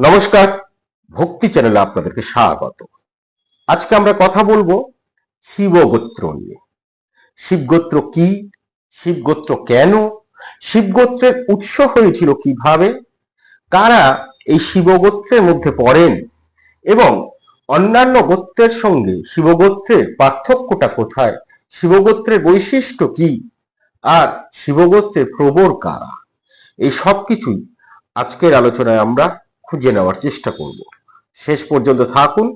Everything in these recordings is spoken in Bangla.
নমস্কার, ভক্তি চ্যানেলে আপনাদেরকে স্বাগত। আজকে আমরা কথা বলব শিবগোত্র নিয়ে। শিবগোত্র কি? শিবগোত্র কেন? শিবগোত্রের উৎস হয়েছিল কীভাবে? কারা এই শিবগোত্রের মধ্যে পড়েন? এবং অন্যান্য গোত্রের সঙ্গে শিবগোত্রের পার্থক্যটা কোথায়? শিবগোত্রের বৈশিষ্ট্য কি? আর শিবগোত্রের প্রবর কারা? এই সব কিছুই আজকের আলোচনায় আমরা খুঁজে নেওয়ার চেষ্টা করব। শেষ পর্যন্ত থাকুন।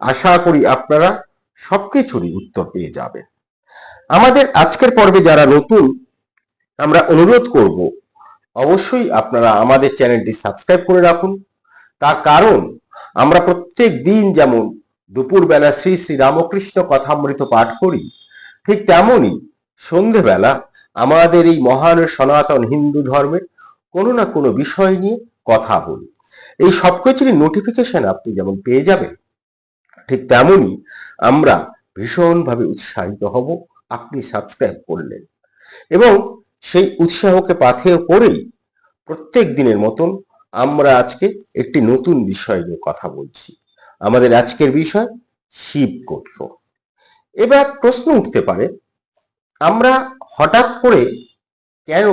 আশা করি আপনারা সবকিছুরই উত্তর পেয়ে যাবেন। আমাদের আজকের পর্বে যারা নতুন, আমরা অনুরোধ করব, অবশ্যই আপনারা আমাদের চ্যানেলটি সাবস্ক্রাইব করে রাখুন। তার কারণ, আমরা প্রত্যেক দিন যেমন দুপুরবেলা শ্রী শ্রী রামকৃষ্ণ কথামৃত পাঠ করি, ঠিক তেমনই সন্ধেবেলা আমাদের এই মহান সনাতন হিন্দু ধর্মের কোনো না কোনো বিষয় নিয়ে কথা বলি। এই সবকিছুরই নোটিফিকেশন আপনি যেমন পেয়ে যাবেন, ঠিক তেমনই আমরা ভীষণভাবে উৎসাহিত হব, আপনি সাবস্ক্রাইব করলেন। এবং সেই উৎসাহকে পাথেয় করেই প্রত্যেক দিনের মতন আমরা আজকে একটি নতুন বিষয় নিয়ে কথা বলছি। আমাদের আজকের বিষয় শিব গোত্র। এবার প্রশ্ন উঠতে পারে, আমরা হঠাৎ করে কেন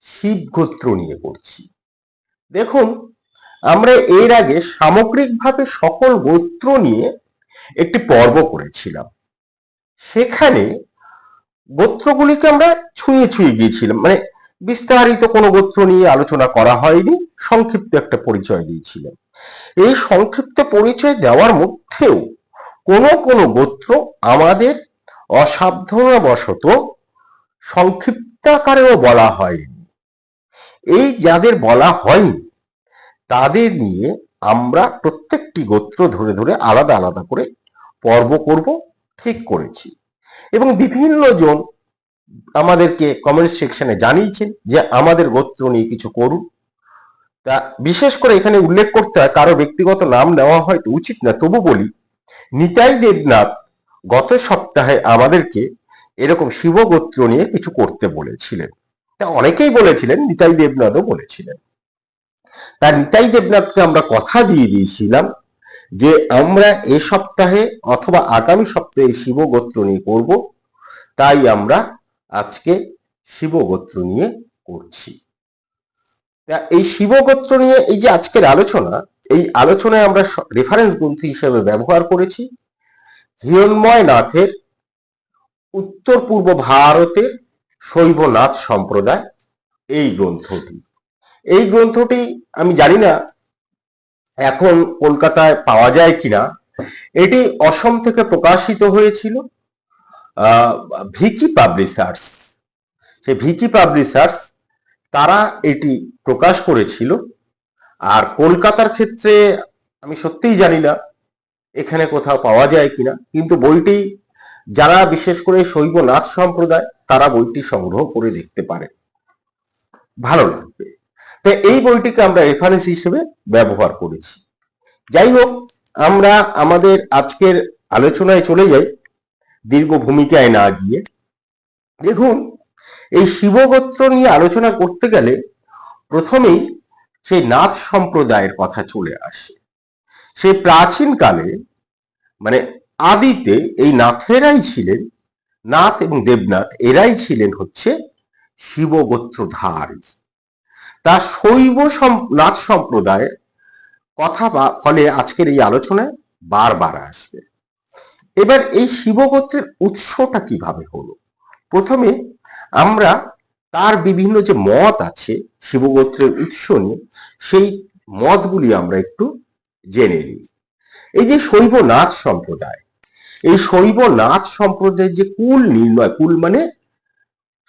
শিব গোত্র নিয়ে করছি দেখুন আমরা এর আগে সামগ্রিকভাবে সকল গোত্র নিয়ে একটি পর্ব করেছিলাম। সেখানে গোত্রগুলিকে আমরা ছুঁয়ে ছুঁয়ে গিয়েছিলাম। মানে বিস্তারিত কোনো গোত্র নিয়ে আলোচনা করা হয়নি, সংক্ষিপ্ত একটা পরিচয় দিয়েছিলাম। এই সংক্ষিপ্ত পরিচয় দেওয়ার মধ্যেও কোনো কোনো গোত্র আমাদের অসাবধানবশত সংক্ষিপ্ত আকারেও বলা হয়নি। এই যাদের বলা হয়নি তাদের নিয়ে আমরা প্রত্যেকটি গোত্র ধরে ধরে আলাদা আলাদা করে পর্ব করব, ঠিক করেছি। এবং বিভিন্ন জন আমাদেরকে কমেন্ট সেকশনে জানিয়েছেন যে আমাদের গোত্র নিয়ে কিছু করুন। তা বিশেষ করে এখানে উল্লেখ করতে হয়, কারও ব্যক্তিগত নাম নেওয়া হয়তো উচিত না, তবু বলি, নিতাই দেবনাথ গত সপ্তাহে আমাদেরকে এরকম শিবগোত্র নিয়ে কিছু করতে বলেছিলেন। তা অনেকেই বলেছিলেন, নিতাই দেবনাথও বলেছিলেন। তার নিতাই দেবনাথকে আমরা কথা দিয়ে দিয়েছিলাম যে আমরা এ সপ্তাহে অথবা আগামী সপ্তাহে শিবগোত্র নিয়ে করব। তাই আমরা আজকে শিবগোত্র নিয়ে করছি। তা এই শিবগোত্র নিয়ে এই যে আজকের আলোচনা, এই আলোচনায় আমরা রেফারেন্স গ্রন্থ হিসেবে ব্যবহার করেছি। হিরণময় নাথের উত্তর পূর্ব ভারতের শৈবনাথ সম্প্রদায় এই গ্রন্থটি। এই গ্রন্থটি আমি জানি না এখন কলকাতায় পাওয়া যায় কিনা। এটি অসম থেকে প্রকাশিত হয়েছিল ভিকি পাবলিশার্স। সে ভিকি পাবলিশার্স তারা এটি প্রকাশ করেছিল। আর কলকাতার ক্ষেত্রে আমি সত্যিই জানি না এখানে কোথাও পাওয়া যায় কিনা, কিন্তু বইটি যারা বিশেষ করে শৈব নাথ সম্প্রদায় তারা বইটি সংগ্রহ করে দেখতে পারে। ভালো লাগবে। তাই এই বইটিকে আমরা রেফারেন্স হিসেবে ব্যবহার করেছি। যাই হোক আমরা আমাদের আজকের আলোচনায় চলে যাই দীর্ঘ ভূমিকায় না গিয়ে। দেখুন, এই শিবগোত্র নিয়ে আলোচনা করতে গেলে প্রথমেই সেই নাথ সম্প্রদায়ের কথা চলে আসে। সেই প্রাচীনকালে মানে আদিতে এই নাথেরাই ছিলেন, নাথ এবং দেবনাথ, এরাই ছিলেন হচ্ছে শিবগোত্রধারী। তা শৈব নাচ সম্প্রদায়ের কথা বা ফলে আজকের এই আলোচনায় বারবার আসবে। এবার এই শিবগোত্রের উৎসটা কীভাবে হলো? প্রথমে আমরা তার বিভিন্ন যে মত আছে শিবগোত্রের উৎস নিয়ে, সেই মতগুলি আমরা একটু জেনে নিই। এই যে শৈব নাথ সম্প্রদায়, এই শৈব নাথ সম্প্রদায়ের যে কুল নির্ণয়, কুল মানে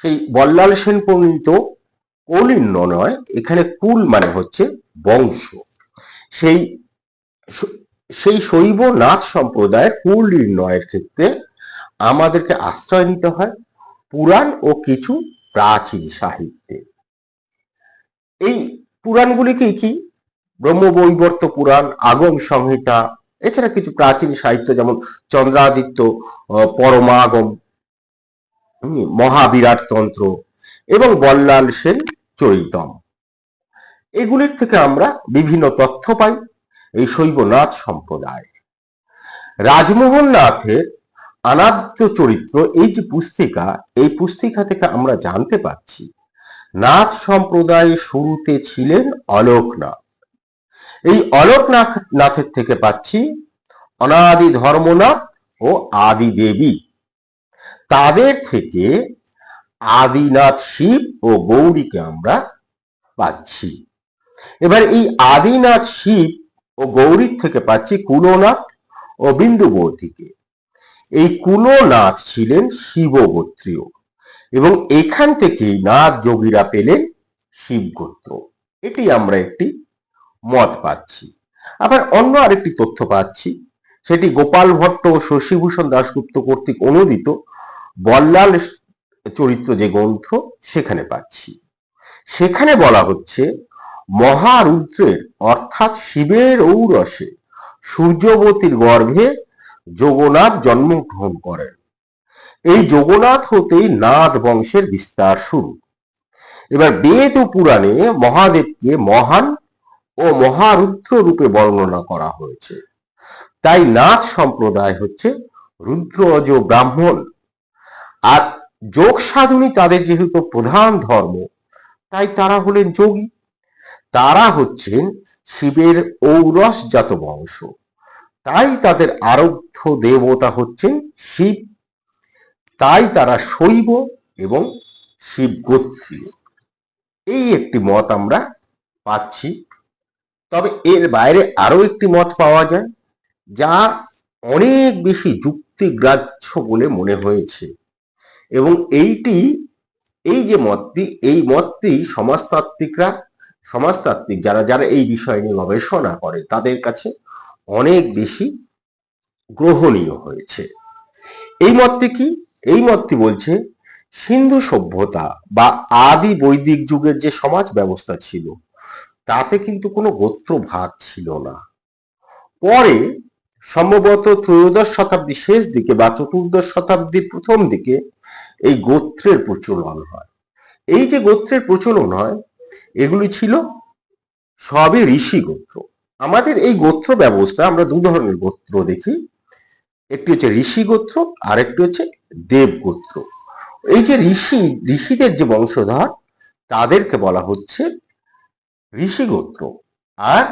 সেই বল্লাল সেন প্রণীত কৌলিন্য নয়, এখানে কুল মানে হচ্ছে বংশ। সেই সেই শৈব নাথ সম্প্রদায়ের কুল নির্ণয়ের ক্ষেত্রে আমাদেরকে আশ্রয় নিতে হয় পুরাণ ও কিছু প্রাচীন সাহিত্যে। এই পুরাণগুলিকে কি? ব্রহ্মবৈবর্ত পুরাণ, আগম সংহিতা, এছাড়া কিছু প্রাচীন সাহিত্য যেমন চন্দ্রাদিত্য পরমাগম মহাবিরাট তন্ত্র এবং বল্লাল সেন চরিতম। এগুলির থেকে আমরা বিভিন্ন তথ্য পাই, এই শৈবনাথ সম্প্রদায়। রাজমোহন নাথের অনাদ্য চরিত্র, এই যে পুস্তিকা, এই পুস্তিকা থেকে আমরা জানতে পাচ্ছি নাথ সম্প্রদায় শুরুতে ছিলেন অলোকনাথ। এই অলোকনাথ, নাথের থেকে পাচ্ছি অনাদি ধর্মনাথ ও আদি দেবী তাদের থেকে আদিনাথ শিব ও গৌরীকে আমরা পাচ্ছি। এবার এই আদিনাথ শিব ও গৌরীর থেকে পাচ্ছি কুলনাথ ও বিন্দুবর্তীকে এই কুলনাথ ছিলেন শিবগোত্রীয় এবং এখান থেকেই নাথ যোগীরা পেলেন শিবগোত্র। এটি আমরা একটি মত পাচ্ছি। আবার অন্য আরেকটি তথ্য পাচ্ছি, সেটি গোপাল ভট্ট ও শশীভূষণ দাশগুপ্ত কর্তৃক অনুদিত বল্লাল চরিত্র যে গ্রন্থ সেখানে পাচ্ছি। সেখানে বলা হচ্ছে, মহারুদ্রের অর্থাৎ শিবের ঔরসে সূর্যবতীর গর্ভে যোগনাথ জন্মগ্রহণ করেন। এই যোগনাথ হতেই নাথ বংশের বিস্তার শুরু। এবার বেদ ও পুরাণে মহাদেবকে মহান ও মহারুদ্র রূপে বর্ণনা করা হয়েছে। তাই নাথ সম্প্রদায় হচ্ছে রুদ্রজ ব্রাহ্মণ। আর যোগ সাধনী তাদের যেহেতু প্রধান ধর্ম, তাই তারা হলেন যোগী। তারা হচ্ছেন শিবের ঔরসজাত বংশ। তাই তাদের আরাধ্য দেবতা হচ্ছেন শিব। তাই তারা শৈব এবং শিব গোত্রীয় এই একটি মত আমরা পাচ্ছি। তবে এর বাইরে আরও একটি মত পাওয়া যায়, যা অনেক বেশি যুক্তিগ্রাহ্য বলে মনে হয়েছে। এবং এইটি, এই যে মতটি, এই মতটি সমাজতাত্ত্বিকরা, সমাজতাত্ত্বিক যারা যারা এই বিষয় নিয়ে গবেষণা করে, তাদের কাছে অনেক বেশি গ্রহণীয় হয়েছে। এই মতটি কি? এই মতটি বলছে, সিন্ধু সভ্যতা বা আদি বৈদিক যুগের যে সমাজ ব্যবস্থা ছিল, তাতে কিন্তু কোনো গোত্র ভাগ ছিল না। পরে সম্ভবত ত্রয়োদশ শতাব্দীর শেষ দিকে বা চতুর্দশ শতাব্দীর প্রথম দিকে এই গোত্রের প্রচলন হয়। এই যে গোত্রের প্রচলন হয়, এগুলি ছিল সবই ঋষি গোত্র। আমাদের এই গোত্র ব্যবস্থা, আমরা দু ধরনের গোত্র দেখি। একটি হচ্ছে ঋষি গোত্র আর একটি হচ্ছে দেব গোত্র। এই যে ঋষি, ঋষিদের যে বংশধর, তাদেরকে বলা হচ্ছে ঋষি গোত্র। আর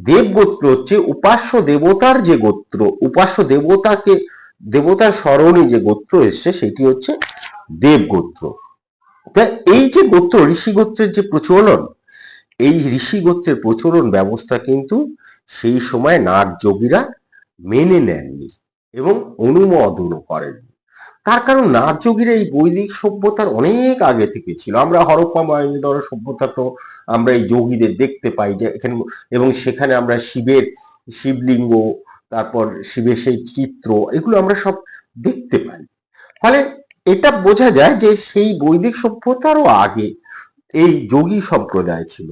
দেবগোত্র হচ্ছে উপাস্য দেবতার যে গোত্র। উপাস্য দেবতাকে, দেবতার স্মরণে যে গোত্র এসছে, সেটি হচ্ছে দেবগোত্র। এই যে গোত্র, ঋষি গোত্রের যে প্রচলন, এই ঋষি গোত্রের প্রচলন ব্যবস্থা কিন্তু সেই সময় নাগ যোগীরা মেনে নেননি এবং অনুমোদনও করেননি। তার কারণ নাগ যোগীরা এই বৈদিক সভ্যতার অনেক আগে থেকে ছিল। আমরা হরপ্পা মহেন্দ্র সভ্যতা তো আমরা এই যোগীদের দেখতে পাই যে এখানে এবং সেখানে আমরা শিবের শিবলিঙ্গ, তারপর শিবের সেই চিত্র, এগুলো আমরা সব দেখতে পাই। ফলে এটা বোঝা যায় যে সেই বৈদিক সভ্যতারও আগে এই যোগী সম্প্রদায় ছিল।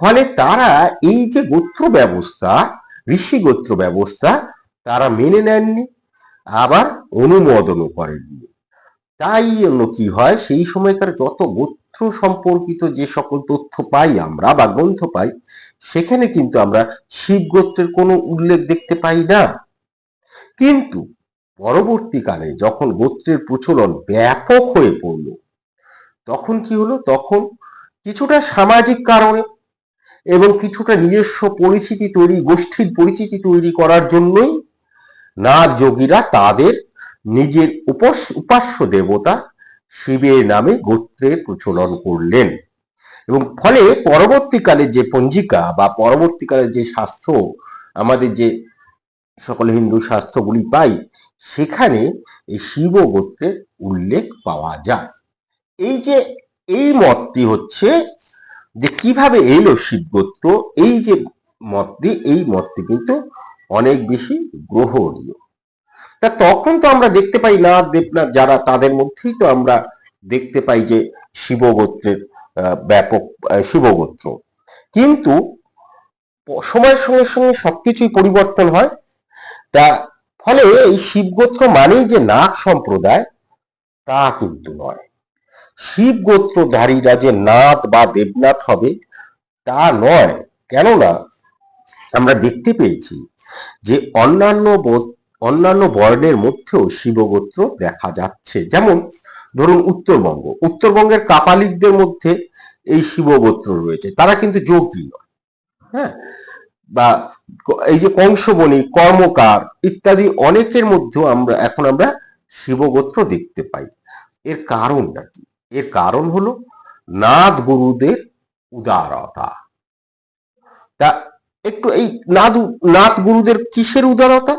ফলে তারা এই যে গোত্র ব্যবস্থা, ঋষি গোত্র ব্যবস্থা, তারা মেনে নেননি। আবার অনুমোদনও করেননি তাই জন্য কি হয়, সেই সময়কার যত গোত্র সম্পর্কিত যে সকল তথ্য পাই আমরা বা গ্রন্থ পাই, সেখানে কিন্তু আমরা শিব গোত্রের কোনো উল্লেখ দেখতে পাই না। কিন্তু পরবর্তীকালে যখন গোত্রের প্রচলন ব্যাপক হয়ে পড়ল, তখন কি হলো? তখন কিছুটা সামাজিক কারণে এবং কিছুটা নিজস্ব পরিচিতি তৈরি, গোষ্ঠীর পরিচিতি তৈরি করার জন্যই নাগ যোগীরা তাদের নিজের উপাস্য দেবতা শিবের নামে গোত্রের প্রচলন করলেন। এবং ফলে পরবর্তীকালে যে পঞ্জিকা বা পরবর্তীকালে যে শাস্ত্র, আমাদের যে সকল হিন্দু শাস্ত্রগুলি পাই, সেখানে এই শিব গোত্রের উল্লেখ পাওয়া যায়। এই যে, এই মতটি হচ্ছে যে কীভাবে এলো শিবগোত্র এই যে মতটি, এই মতটি কিন্তু অনেক বেশি গ্রহণীয়। তা তখন তো আমরা দেখতে পাই না, দেবনাথ যারা তাদের মধ্যেই তো আমরা দেখতে পাই যে শিবগোত্রের ব্যাপক শিবগোত্র। কিন্তু সময়ের সঙ্গে সঙ্গে সবকিছুই পরিবর্তন হয়। তা ফলে এই শিবগোত্র মানেই যে নাগ সম্প্রদায়, তা কিন্তু নয়। শিব গোত্রধারীরা যে নাথ বা দেবনাথ হবে, তা নয়। কেননা, আমরা দেখতে পেয়েছি যে অন্যান্য অন্যান্য বর্ণের মধ্যেও শিবগোত্র দেখা যাচ্ছে। যেমন ধরুন উত্তরবঙ্গ। উত্তরবঙ্গের কাপালিকদের মধ্যে এই শিবগোত্র রয়েছে। তারা কিন্তু যোগী নয়। হ্যাঁ? বা এই যে কংসবণী কর্মকার ইত্যাদি অনেকের মধ্যেও আমরা, এখন আমরা শিবগোত্র দেখতে পাই। এর কারণটা কি এর কারণ হলো নাদ গুরুদের উদারতা। তা একটু এই নাদ, নাথ গুরুদের কিসের উদারতা?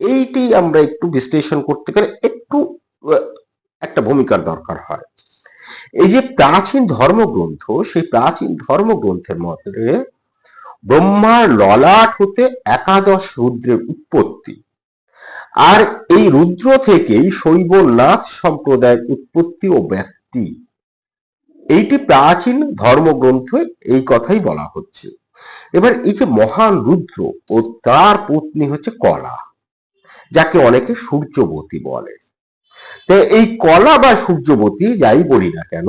এইটি আমরা একটু বিশ্লেষণ করতে গেলে একটু একটা ভূমিকার দরকার হয়। এই যে প্রাচীন ধর্মগ্রন্থ, সেই প্রাচীন ধর্মগ্রন্থের মধ্যে ব্রহ্মার ললাট হতে একাদশ রুদ্রের উৎপত্তি। আর এই রুদ্র থেকেই শৈব নাথ সম্প্রদায়ের উৎপত্তি ও ব্যক্তি এইটি প্রাচীন ধর্মগ্রন্থে এই কথাই বলা হচ্ছে। এবার এই যে মহান রুদ্র ও তার পত্নী হচ্ছে কলা, যাকে অনেকে সূর্যবতী বলে। এই কলা বা সূর্যবতী যাই বলি না কেন,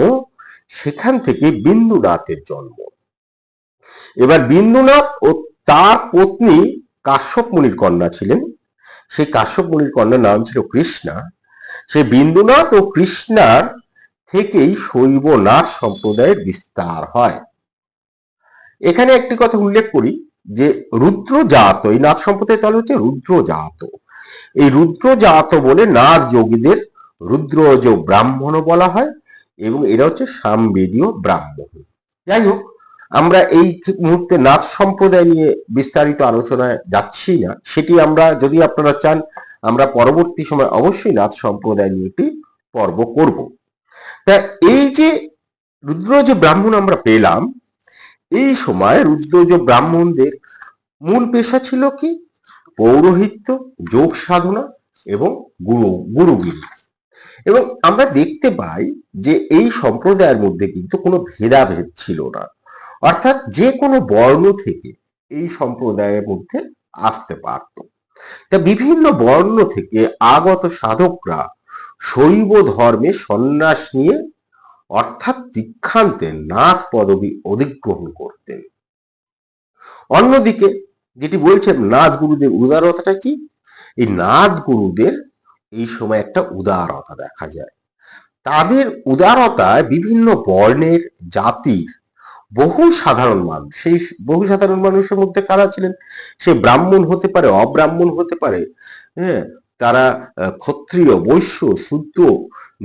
সেখান থেকে বিন্দুনাথের জন্ম। এবার বিন্দুনাথ ও তার পত্নী কাশ্যপ মুনির কন্যা ছিলেন। সেই কাশ্যপ মুনির কন্যার নাম ছিল কৃষ্ণা। সে বিন্দুনাথ ও কৃষ্ণার থেকেই শৈব নাথ সম্প্রদায়ের বিস্তার হয়। এখানে একটি কথা উল্লেখ করি যে রুদ্রজাত, এই নাথ সম্প্রদায় তাহলে হচ্ছে রুদ্রজাত। এই রুদ্রজাত বলে নাথ যোগীদের রুদ্রজ ব্রাহ্মণও বলা হয় এবং এরা হচ্ছে সামবেদীয় ব্রাহ্মণ। যাই হোক, আমরা এই মুহূর্তে নাথ সম্প্রদায় নিয়ে বিস্তারিত আলোচনায় যাচ্ছি না। সেটি আমরা, যদি আপনারা চান, আমরা পরবর্তী সময় অবশ্যই নাথ সম্প্রদায় নিয়ে একটি পর্ব করব। তা এই যে রুদ্র যে ব্রাহ্মণ আমরা পেলাম এই সময় রুদ্রজ ব্রাহ্মণদের মূল পেশা ছিল কি? পৌরোহিত্য, যোগ সাধনা এবং গুরু গুরুগিরি এবং আমরা দেখতে পাই যে এই সম্প্রদায়ের মধ্যে কিন্তু কোনো ভেদাভেদ ছিল না। অর্থাৎ যে কোনো বর্ণ থেকে এই সম্প্রদায়ের মধ্যে আসতে পারত। তা বিভিন্ন বর্ণ থেকে আগত সাধকরা শৈব ধর্মে সন্ন্যাস নিয়ে অর্থাৎ দীক্ষান্তে নাথ পদবী অধিগ্রহণ করতেন। অন্যদিকে যেটি বলছেন নাথ গুরুদের উদারতাটা কি? এই নাথ গুরুদের এই সময় একটা উদারতা দেখা যায়। তাদের উদারতায় বিভিন্ন বর্ণের জাতির বহু সাধারণ মানুষ, সেই বহু সাধারণ মানুষের মধ্যে কারা ছিলেন? সে ব্রাহ্মণ হতে পারে, অব্রাহ্মণ হতে পারে হ্যাঁ তারা ক্ষত্রিয়, বৈশ্য, শুদ্ধ,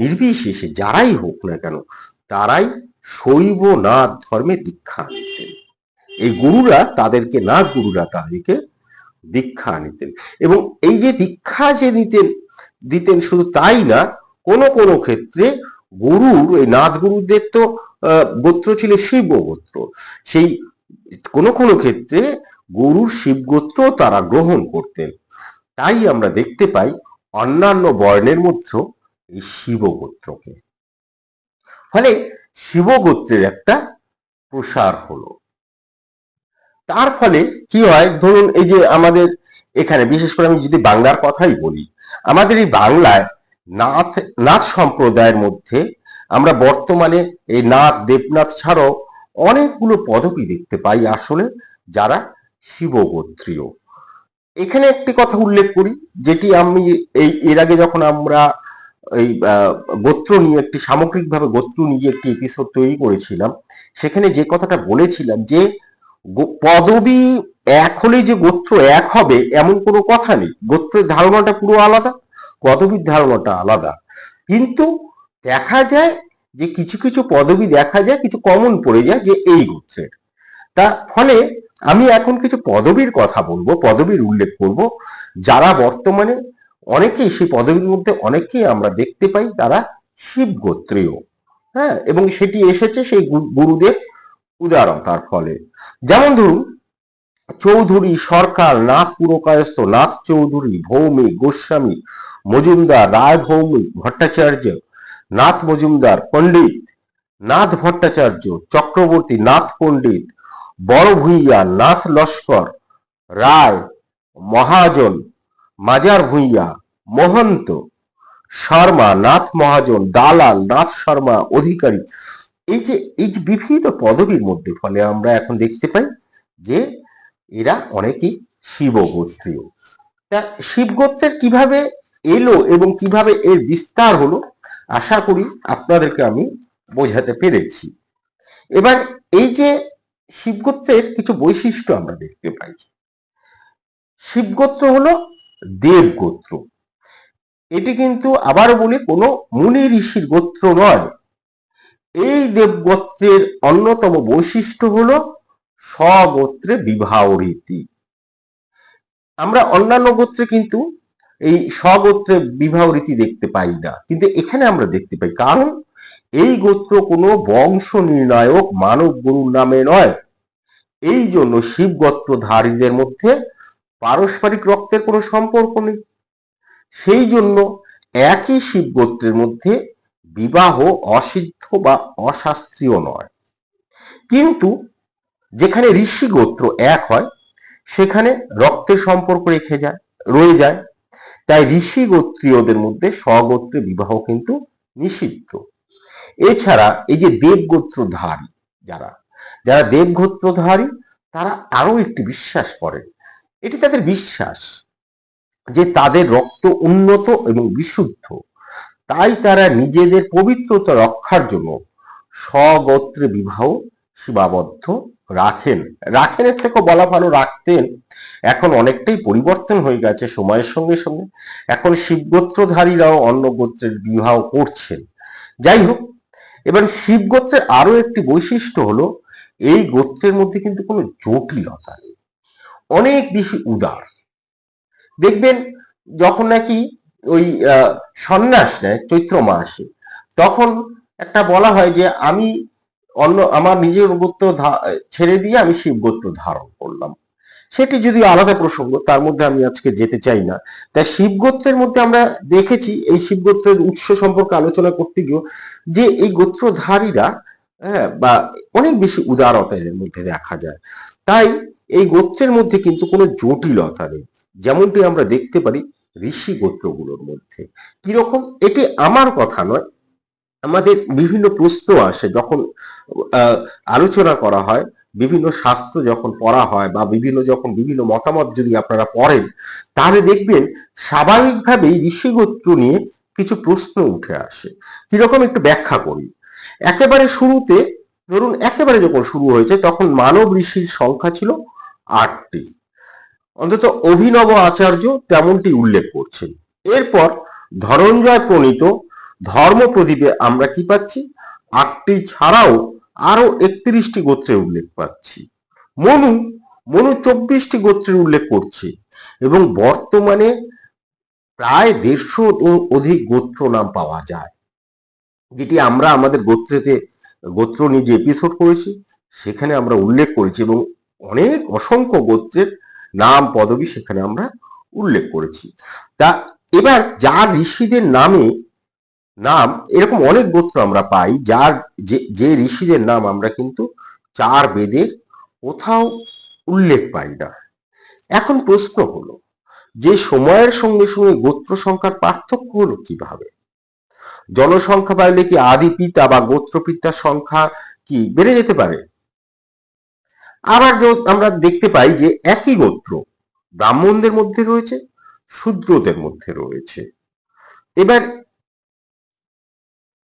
নির্বিশেষে যারাই হোক না কেন, তারাই শৈব নাথ ধর্মে দীক্ষা নিতেন এই গুরুরা তাদেরকে নাথ গুরুরা তাদেরকে দীক্ষা নিতেন এবং এই যে দীক্ষা যে নিতেন দিতেন শুধু তাই না, কোন কোন ক্ষেত্রে গুরুর, এই নাথ গুরুদের তো গোত্র ছিল শিব গোত্র। সেই কোন কোন ক্ষেত্রে গুরুর শিব গোত্র তারা গ্রহণ করতেন। তাই আমরা দেখতে পাই অন্যান্য বর্ণের মধ্যেও এই শিব গোত্রকে ফলে শিব গোত্রের একটা প্রসার হলো। তার ফলে কি হয়? ধরুন এই যে আমাদের এখানে, বিশেষ করে আমি যদি বাংলার কথাই বলি, আমাদের এই বাংলায় নাথ নাথ সম্প্রদায়ের মধ্যে আমরা বর্তমানে এই নাথ, দেবনাথ ছাড়াও অনেকগুলো পদবি দেখতে পাই আসলে যারা শিবগোত্রীয়। এখানে একটি কথা উল্লেখ করি, যেটি আমি এই, এর আগে যখন আমরা এই গোত্র নিয়ে একটি সামগ্রিকভাবে গোত্র নিয়ে একটি এপিসোড তৈরি করেছিলাম, সেখানে যে কথাটা বলেছিলাম যে পদবি এক হলে যে গোত্র এক হবে এমন কোনো কথা নেই। গোত্রের ধারণাটা পুরো আলাদা, পদবীর ধারণাটা আলাদা। কিন্তু দেখা যায় যে কিছু কিছু পদবি দেখা যায়, কিছু কমন পড়ে যায় যে এই গোত্রের। তা ফলে আমি এখন কিছু পদবীর কথা বলব, পদবীর উল্লেখ করব। যারা বর্তমানে অনেকেই সেই পদবীর মধ্যে অনেকেই আমরা দেখতে পাই, তারা শিব গোত্রীয় হ্যাঁ? এবং সেটি এসেছে সেই গু- গুরুদের উদারতার ফলে। যেমন ধরুন, চৌধুরী সরকার, নাথ পুরকায়স্থ, নাথ চৌধুরী ভৌমিক গোস্বামী, মজুমদার রায় ভৌমিক ভট্টাচার্য, নাথ মজুমদার, পণ্ডিত, নাথ ভট্টাচার্য, চক্রবর্তী, নাথ পণ্ডিত বড় ভূঁইয়া নাথ লস্কর, রায়, মহাজন, মাজার ভূঁইয়া, মহন্ত, শর্মা, নাথ মহাজন, দালাল, নাথ শর্মা, অধিকারী। এই যে এই যে বিভিন্ন পদবীর মধ্যে, ফলে আমরা এখন দেখতে পাই যে এরা অনেকেই শিবগোত্রীয় তা শিবগোত্রের কীভাবে এলো এবং কীভাবে এর বিস্তার হলো, আশা করি আপনাদেরকে আমি বোঝাতে পেরেছি। এবার এই যে শিবগোত্রের কিছু বৈশিষ্ট্য আমরা দেখতে পাই। শিবগোত্র হলো দেবগোত্র। এটি কিন্তু আবার বলি কোনো মুনি ঋষির গোত্র নয়। এই দেবগোত্রের অন্যতম বৈশিষ্ট্য হলো স্বগোত্রে বিবাহ রীতি। আমরা অন্যান্য গোত্রে কিন্তু এই স্বগোত্রে বিবাহ রীতি দেখতে পাই না। কিন্তু এখানে আমরা দেখতে পাই। কারণ এই গোত্র কোনো বংশ নির্ণায়ক মানব গরুর নামে নয়। এই জন্য শিব গোত্রধারীদের মধ্যে পারস্পরিক রক্তের কোনো সম্পর্ক নেই। সেই জন্য একই শিব গোত্রের মধ্যে বিবাহ অসিদ্ধ বা অশাস্ত্রীয় নয়। কিন্তু যেখানে ঋষি গোত্র এক হয়, সেখানে রক্তের সম্পর্ক রেখে যায়, রয়ে যায়। তাই ঋষি গোত্রীয়দের মধ্যে স্বগোত্রে বিবাহ কিন্তু নিষিদ্ধ। এছাড়া এই যে দেবগোত্রধারী যারা যারা দেবগোত্রধারী, তারা আরও একটি বিশ্বাস করেন এটি তাদের বিশ্বাস যে তাদের রক্ত উন্নত এবং বিশুদ্ধ। তাই তারা নিজেদের পবিত্রতা রক্ষার জন্য স্বগোত্রে বিবাহ সীমাবদ্ধ রাখেন। রাখেনের থেকে বলা ভালো, রাখতেন এখন অনেকটাই পরিবর্তন হয়ে গেছে সময়ের সঙ্গে সঙ্গে। এখন শিবগোত্রধারীরাও অন্য গোত্রের বিবাহ করছেন। যাই হোক এবার শিবগোত্রের আরও একটি বৈশিষ্ট্য হলো, এই গোত্রের মধ্যে কিন্তু কোনো জটিলতা নেই। অনেক বেশি উদার। দেখবেন যখন নাকি ওই সন্ন্যাস নেয়, চৈত্র মাসে, তখন একটা বলা হয় যে, আমি অন্য, আমার নিজের গোত্র ছেড়ে দিয়ে আমি শিব গোত্র ধারণ করলাম। সেটি যদি আলাদা প্রসঙ্গ, তার মধ্যে আমি আজকে যেতে চাই না। তাই শিবগোত্রের মধ্যে আমরা দেখেছি, এই শিবগোত্রের উৎস সম্পর্কে আলোচনা করতে গিয়েও যে এই গোত্রধারীরা হ্যাঁ বা অনেক বেশি উদারতা মধ্যে দেখা যায়। তাই এই গোত্রের মধ্যে কিন্তু কোনো জটিলতা নেই। যেমনটি আমরা দেখতে পারি ঋষি গোত্রগুলোর মধ্যে। কীরকম? এটি আমার কথা নয়। আমাদের বিভিন্ন প্রশ্ন আসে যখন আলোচনা করা হয়। বিভিন্ন শাস্ত্র যখন পড়া হয় বা বিভিন্ন যখন বিভিন্ন মতামত যদি আপনারা পড়েন, তাহলে দেখবেন স্বাভাবিকভাবেই ঋষিগোত্র নিয়ে কিছু প্রশ্ন উঠে আসে। কীরকম একটু ব্যাখ্যা করি। একেবারে শুরুতে ধরুন একেবারে যখন শুরু হয়েছে, তখন মানব ঋষির সংখ্যা ছিল আটটি। অন্তত অভিনব আচার্য তেমনটি উল্লেখ করছেন। এরপর ধরঞ্জয় প্রণীত ধর্ম প্রদীপে আমরা কি পাচ্ছি? আটটি ছাড়াও আরও একত্রিশটি গোত্রের উল্লেখ পাচ্ছি। মনু মনু চব্বিশটি গোত্রের উল্লেখ করছে এবং বর্তমানে প্রায় দেড়শো অধিক গোত্র নাম পাওয়া যায়। যেটি আমরা আমাদের গোত্রেতে, গোত্র নিয়ে যে এপিসোড করেছি, সেখানে আমরা উল্লেখ করেছি এবং অনেক অসংখ্য গোত্রের নাম, পদবি সেখানে আমরা উল্লেখ করেছি। তা এবার যা ঋষিদের নামে নাম, এরকম অনেক গোত্র আমরা পাই, যার যে যে ঋষিদের নাম আমরা কিন্তু চার বেদের কোথাও উল্লেখ পাই না। এখন প্রশ্ন হলো, যে সময়ের সঙ্গে সঙ্গে গোত্র সংখ্যার পার্থক্য হলো কীভাবে? জনসংখ্যা বাড়লে কি আদি পিতা বা গোত্র পিতার সংখ্যা কি বেড়ে যেতে পারে? আবার আমরা দেখতে পাই যে একই গোত্র ব্রাহ্মণদের মধ্যে রয়েছে, শূদ্রদের মধ্যে রয়েছে। এবার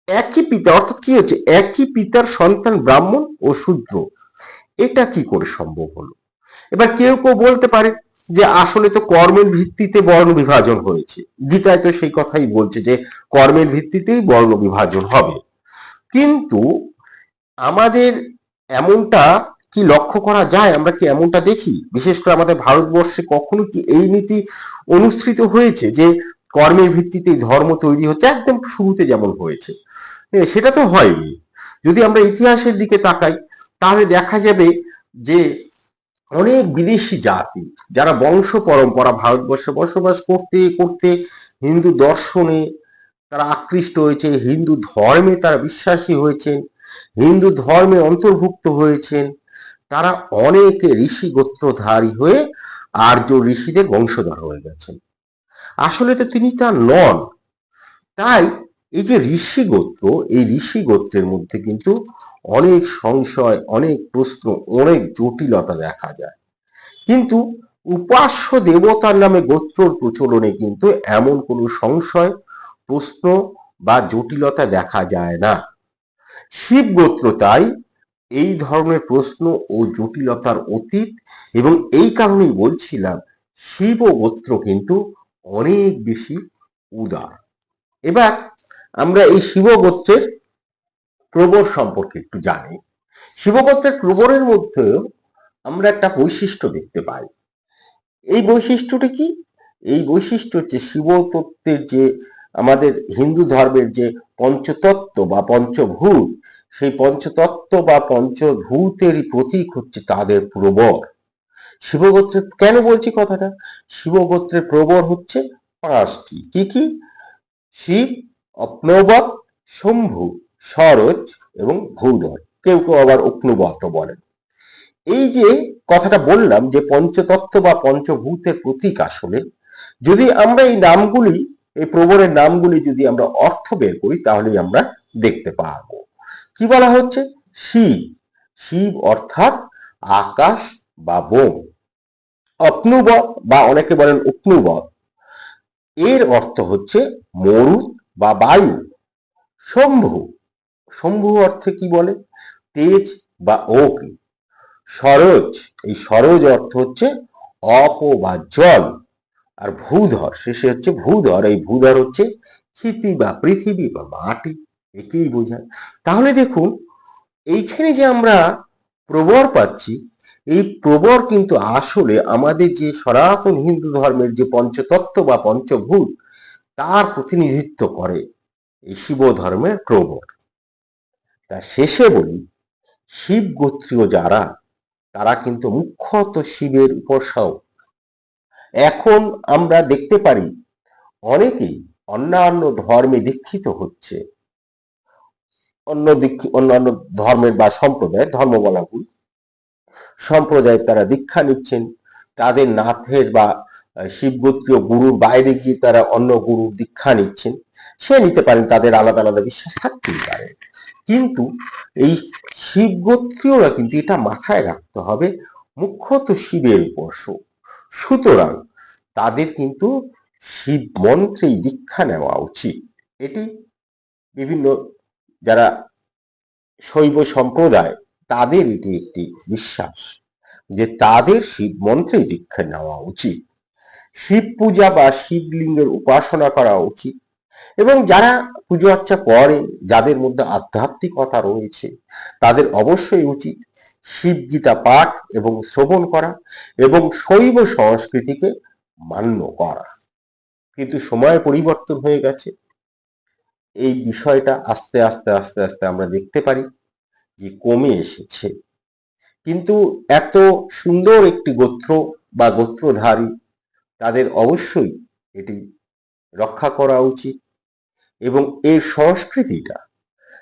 একই পিতা, অর্থাৎ কি হচ্ছে? একই পিতার সন্তান ব্রাহ্মণ ও শূদ্র। এটা কি করে সম্ভব হলো? এবার কেউ কেউ বলতে পারে যে, আসলে তো কর্মের ভিত্তিতে বর্ণ বিভাজন হয়েছে। গীতায় তো সেই কথাই বলছে যে, কর্মের ভিত্তিতেই বর্ণ বিভাজন হবে। কিন্তু আমাদের এমনটা কি লক্ষ্য করা যায়? আমরা কি এমনটা দেখি? বিশেষ করে আমাদের ভারতবর্ষে কখনো কি এই নীতি অনুসৃত হয়েছে যে কর্মের ভিত্তিতে ধর্ম তৈরি হচ্ছে, একদম শুরুতে যেমন হয়েছে। সেটা তো হয়নি। যদি আমরা ইতিহাসের দিকে তাকাই, তাহলে দেখা যাবে যে অনেক বিদেশি জাতি, যারা বংশ পরম্পরা, ভারতবর্ষে বসবাস করতে করতে হিন্দু দর্শনে তারা আকৃষ্ট হয়েছে, হিন্দু ধর্মে তারা বিশ্বাসী হয়েছেন, হিন্দু ধর্মে অন্তর্ভুক্ত হয়েছেন, তারা অনেক ঋষি গোত্রধারী হয়ে আর্য ঋষিদের বংশধর হয়ে গেছেন। আসলে তো তিনি তা নন। তাই এই যে ঋষি গোত্র, এই ঋষি গোত্রের মধ্যে কিন্তু অনেক সংশয়, অনেক প্রশ্ন, অনেক জটিলতা দেখা যায়। কিন্তু উপাস্য দেবতার নামে গোত্রর প্রচলনে কিন্তু এমন কোনো সংশয়, প্রশ্ন বা জটিলতা দেখা যায় না। শিব গোত্র তাই এই ধরনের প্রশ্ন ও জটিলতার অতীত এবং এই কারণেই বলছিলাম, শিব গোত্র কিন্তু অনেক বেশি উদার। এবার আমরা এই শিব গোত্রের প্রবর সম্পর্কে একটু জানি। শিবগোত্রের প্রবরের মধ্যেও আমরা একটা বৈশিষ্ট্য দেখতে পাই। এই বৈশিষ্ট্যটি কি? এই বৈশিষ্ট্য হচ্ছে শিবতত্ত্বের যে আমাদের হিন্দু ধর্মের যে পঞ্চতত্ত্ব বা পঞ্চভূত, সেই পঞ্চতত্ত্ব বা পঞ্চভূতেরই প্রতীক হচ্ছে তাদের প্রবর। শিবগোত্রের, কেন বলছি কথাটা? শিবগোত্রের প্রবর হচ্ছে পাঁচটি। কি কি? শিব অপ্নবত শম্ভু, সরোজ এবং ভূধর। কেউ কেউ আবার অগ্নুবত বলেন। এই যে কথাটা বললাম যে পঞ্চতত্ত্ব বা পঞ্চভূতের প্রতীক আসলে, যদি আমরা এই নামগুলি, এই প্রবরের নামগুলি যদি আমরা অর্থ বের করি, তাহলেই আমরা দেখতে পারব কি বলা হচ্ছে? শিব। শিব অর্থাৎ আকাশ বা বোম। অপ্নুবত বা অনেকে বলেন উপনুবত এর অর্থ হচ্ছে মরু বা বায়ু। শম্ভু। শম্ভু অর্থে কি বলে? তেজ বা অগ্নি। সরোজ। এই সরোজ অর্থ হচ্ছে অপ বা জল। আর ভূধর, শেষে হচ্ছে ভূধর। এই ভূধর হচ্ছে ক্ষিতি বা পৃথিবী বা মাটি। একেই বোঝায়। তাহলে দেখুন, এইখানে যে আমরা প্রবর পাচ্ছি এই প্রবর কিন্তু আসলে আমাদের যে সনাতন হিন্দু ধর্মের যে পঞ্চতত্ত্ব বা পঞ্চভূত, তার প্রতিনিধিত্ব করে এই শিব ধর্মের প্রবর। তা শেষে বলি, শিব গোত্রীয় যারা, তারা কিন্তু মুখ্যত শিবের উপাসক এখন আমরা দেখতে পারি, অনেকেই অন্যান্য ধর্মে দীক্ষিত হচ্ছে। অন্য অন্যান্য ধর্মের বা সম্প্রদায়ের ধর্ম বলা ভুল সম্প্রদায়ের তারা দীক্ষা নিচ্ছেন। তাদের নাথের বা শিবগোত্রীয় গুরুর বাইরে গিয়ে তারা অন্য গুরুর দীক্ষা নিচ্ছেন। সে নিতে পারেন, তাদের আলাদা আলাদা বিশ্বাস থাকতেই পারে। কিন্তু এই শিবগোত্রীয়রা কিন্তু এটা মাথায় রাখতে হবে মুখ্যত শিবের উপাসক সুতরাং তাদের কিন্তু শিব মন্ত্রেই দীক্ষা নেওয়া উচিত। এটি বিভিন্ন যারা শৈব সম্প্রদায় তাদের এটি একটি বিশ্বাস যে তাদের শিব মন্ত্রে দীক্ষা নেওয়া উচিত। শিব পূজা বা শিবলিঙ্গের উপাসনা করা উচিত এবং যারা পুজো আর্চা করে, যাদের মধ্যে আধ্যাত্মিকতা রয়েছে, তাদের অবশ্যই উচিত শিব গীতা পাঠ এবং শ্রবণ করা এবং শৈব সংস্কৃতিকে মান্য করা। কিন্তু সময় পরিবর্তন হয়ে গেছে। এই বিষয়টা আস্তে আস্তে আস্তে আস্তে আমরা দেখতে পারি। যে কমে এসেছে। কিন্তু এত সুন্দর একটি গোত্র বা গোত্রধারী, তাদের অবশ্যই এটি রক্ষা করা উচিত এবং এর সংস্কৃতিটা,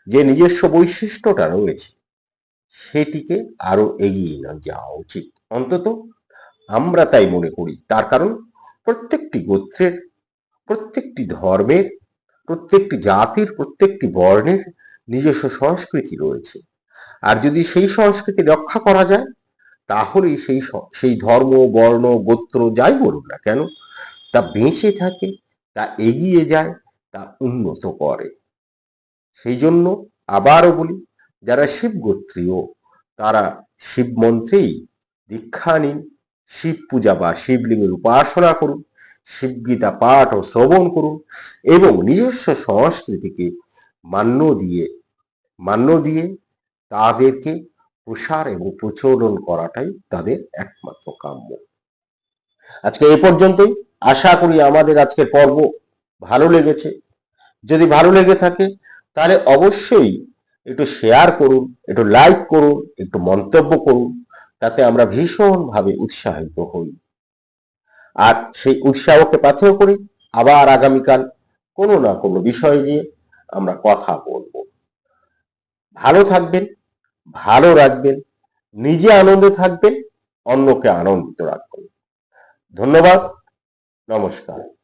যে নিজস্ব বৈশিষ্ট্যটা রয়েছে, সেটিকে আরও এগিয়ে যাওয়া উচিত। অন্তত আমরা তাই মনে করি। তার কারণ, প্রত্যেকটি গোত্রের, প্রত্যেকটি ধর্মের, প্রত্যেকটি জাতির, প্রত্যেকটি বর্ণের নিজস্ব সংস্কৃতি রয়েছে। আর যদি সেই সংস্কৃতি রক্ষা করা যায়, তাহলে সেই সেই ধর্ম, বর্ণ, গোত্র যাই বলুন না কেন, তা বেঁচে থাকে, তা এগিয়ে যায়, তা উন্নত করে। সেই জন্য আবারও বলি, যারা শিব গোত্রীয়, তারা শিব মন্ত্রেই দীক্ষা নিন, শিব পূজা বা শিবলিঙ্গের উপাসনা করুন শিবগীতা পাঠ ও শ্রবণ করুন এবং নিজস্ব সংস্কৃতিকে মান্য দিয়ে মান্য দিয়ে তাদেরকে প্রসার এবং প্রচলন করাটাই তাদের একমাত্র কাম্য। আজকে এ পর্যন্তই। আশা করি আমাদের আজকের পর্ব ভালো লেগেছে। যদি ভালো লেগে থাকে, তাহলে অবশ্যই একটু শেয়ার করুন, একটু লাইক করুন, একটু মন্তব্য করুন, তাতে আমরা ভীষণভাবে উৎসাহিত হই। আর সেই উৎসাহকে পাথেয় করি আবার আগামীকাল কোনো না কোনো বিষয় নিয়ে আমরা কথা বলব। ভালো থাকবেন ভালো রাখবেন নিজে আনন্দে থাকবেন অন্যকে আনন্দিত রাখবেন। ধন্যবাদ নমস্কার।